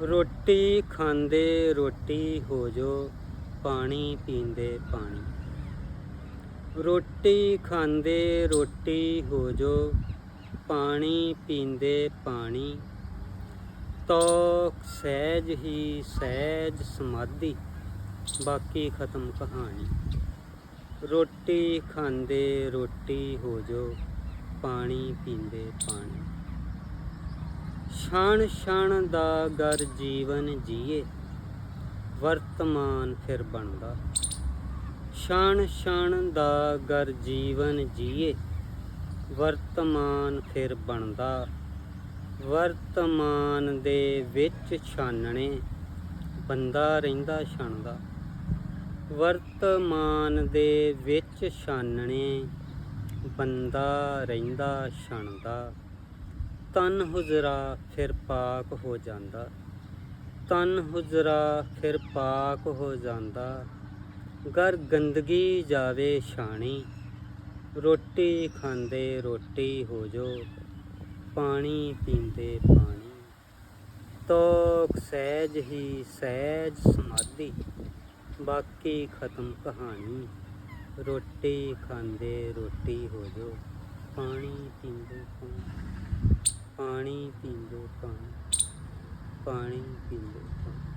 ਰੋਟੀ ਖਾਂਦੇ ਰੋਟੀ ਹੋ ਜੋ, ਪਾਣੀ ਪੀਂਦੇ ਪਾਣੀ। ਰੋਟੀ ਖਾਂਦੇ ਰੋਟੀ ਹੋ ਜੋ, ਪਾਣੀ ਪੀਂਦੇ ਪਾਣੀ। ਤੋ ਸਹਿਜ ਹੀ ਸਹਿਜ ਸਮਾਧੀ, ਬਾਕੀ ਖਤਮ ਕਹਾਣੀ। ਰੋਟੀ ਖਾਂਦੇ ਰੋਟੀ ਹੋ ਜੋ, ਪਾਣੀ ਪੀਂਦੇ ਪਾਣੀ। ਛਣ ਛਣ ਦਾ ਗਰ ਜੀਵਨ ਜੀਏ, ਵਰਤਮਾਨ ਫਿਰ ਬਣਦਾ। ਛਣ ਛਣ ਦਾ ਗਰ ਜੀਵਨ ਜੀਏ, ਵਰਤਮਾਨ ਫਿਰ ਬਣਦਾ। ਵਰਤਮਾਨ ਦੇ ਵਿੱਚ ਛਾਨਣੇ, ਬੰਦਾ ਰਹਿੰਦਾ ਛਣਦਾ। ਵਰਤਮਾਨ ਦੇ ਵਿੱਚ ਛਾਨਣੇ, ਬੰਦਾ ਰਹਿੰਦਾ ਛਣਦਾ। ਤਨ ਹੁਜਰਾ ਫਿਰ ਪਾਕ ਹੋ ਜਾਂਦਾ। ਤਨ ਹੁਜਰਾ ਫਿਰ ਪਾਕ ਹੋ ਜਾਂਦਾ। ਗਰ ਗੰਦਗੀ ਜਾਵੇ ਛਾਣੀ, ਰੋਟੀ ਖਾਂਦੇ ਰੋਟੀ ਹੋ ਜੋ, ਪਾਣੀ ਪੀਂਦੇ ਪਾਣੀ। ਤੋਕ ਸਹਿਜ ਹੀ ਸਹਿਜ ਸਮਾਧੀ, ਬਾਕੀ ਖਤਮ ਕਹਾਣੀ। ਰੋਟੀ ਖਾਂਦੇ ਰੋਟੀ ਹੋ ਜੋ, ਪਾਣੀ ਪੀਂਦੇ ਪਾਣੀ। ਪਾਣੀ ਪੀਂਦੇ ਪਾਣੀ ਪਾਣੀ ਪੀਂਦੇ ਪਾਣੀ